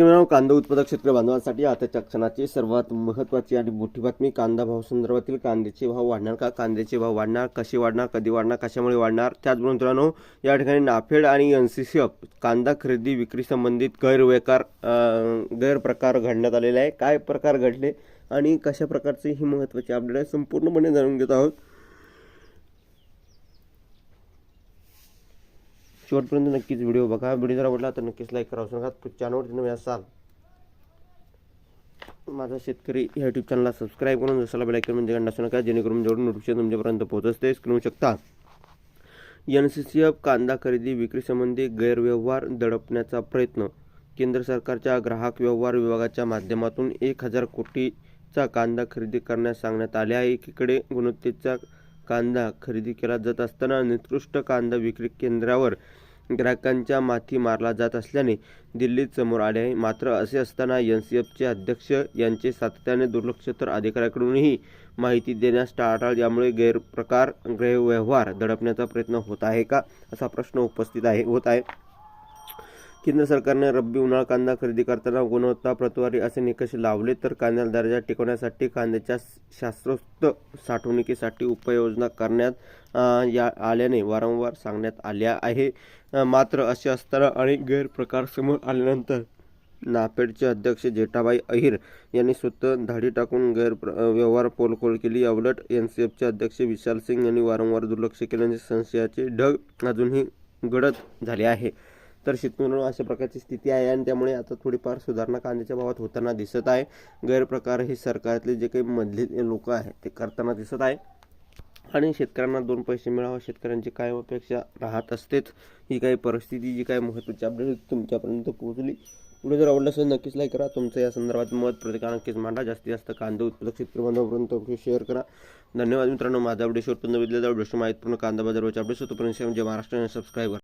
शेतकऱ्यांना कांदा उत्पादक शेतकरी बांधवांसाठी आताच्या क्षणाची सर्वात महत्त्वाची आणि मोठी बातमी कांदा भाव संदर्भातील कांद्याचे भाव वाढणार का? कांद्याचे भाव वाढणार कसे वाढणार कधी वाढणार कशामुळे वाढणार? त्याचबरोबर मित्रांनो या ठिकाणी नाफेड आणि एन सी सी कांदा खरेदी विक्री संबंधित गैरव्यकार गैरप्रकार घडण्यात आलेला आहे. काय प्रकार घडले आणि कशा प्रकारचे ही महत्त्वाची अपडेट आहे संपूर्णपणे जाणून घेत आहोत. शेवटपर्यंत नक्कीच व्हिडिओ बघा. व्हिडिओ जर आवडला तर नक्कीच लाईक करा. सांगा नका चॅनलवर नवीन असाल. माझा शेतकरी या यूट्यूब चॅनलला सबस्क्राईब करून जसाला बेलायकन म्हणजे गंडा असू नका जेणेकरून जेवढं नोटिफिकेशन तुमच्यापर्यंत पोहोचते स्क्रीन शकता. एन सी सी एफ कांदा खरेदी विक्रीसंबंधी गैरव्यवहार दडपण्याचा प्रयत्न. केंद्र सरकारच्या ग्राहक व्यवहार विभागाच्या माध्यमातून एक हजार कोटीचा कांदा खरेदी करण्यास सांगण्यात आले आहे. एकीकडे गुणवत्तेचा कांदा खरेदी केला जात असताना निकृष्ट कांदा विक्री केंद्रावर ग्राहकांच्या माथी मारला जात असल्याने दिल्लीत समोर आले आहे. मात्र असे असताना एन सी एफचे अध्यक्ष यांचे सातत्याने दुर्लक्ष तर अधिकाऱ्याकडूनही माहिती देण्यास टाळाटाळ यामुळे गैरप्रकार गैरव्यवहार दडपण्याचा प्रयत्न होत आहे का असा प्रश्न उपस्थित आहे होत आहे. केंद्र सरकारने रब्बी उन्हाळा कांदा खरेदी करताना गुणवत्ता प्रतवारी असे निकष लावले तर कांद्याला दर्जा टिकवण्यासाठी कांद्याच्या शास्त्रोक्त साठवणुकीसाठी उपाययोजना करण्यात या आल्याने वारंवार सांगण्यात आल्या आहे. मात्र असे असताना अनेक गैरप्रकार समोर आल्यानंतर नापेडचे अध्यक्ष जेठाबाई अहिर यांनी स्वतः धाडी टाकून गैरव्यवहार पोलखोल केली. याउलट एन सी एफचे अध्यक्ष विशाल सिंग यांनी वारंवार दुर्लक्ष केल्याने संशयाचे ढग अजूनही गडद झाले आहे. तर शेतकऱ्यांनो अशा प्रकारची स्थिती आहे आणि त्यामुळे आता थोडीफार सुधारणा कांद्याच्या भावात होताना दिसत आहे. गैरप्रकार हे सरकारातले जे काही मधले लोक आहेत ते करताना दिसत आहे. आणि शेतकऱ्यांना दोन पैसे मिळावं शेतकऱ्यांची कायम अपेक्षा राहत असतेच ही काही परिस्थिती जी काही महत्त्वाची अपडेट तुमच्यापर्यंत पोहोचली. व्हिडिओ जर आवडला असेल नक्कीच लाईक करा. तुमचं या संदर्भात मत प्रत्येकाला नक्कीच मांडा. जास्तीत जास्त कांदा उत्पादक शेतकरी शेअर करा. धन्यवाद मित्रांनो. माझा व्हिडिओ शेवटपर्यंत बघितलेला व्हिडिओ माहितीपूर्ण कांदा बाजारवरच्या अपडेट्स होतोपर्यंत म्हणजे महाराष्ट्राने सबस्क्राईब करा.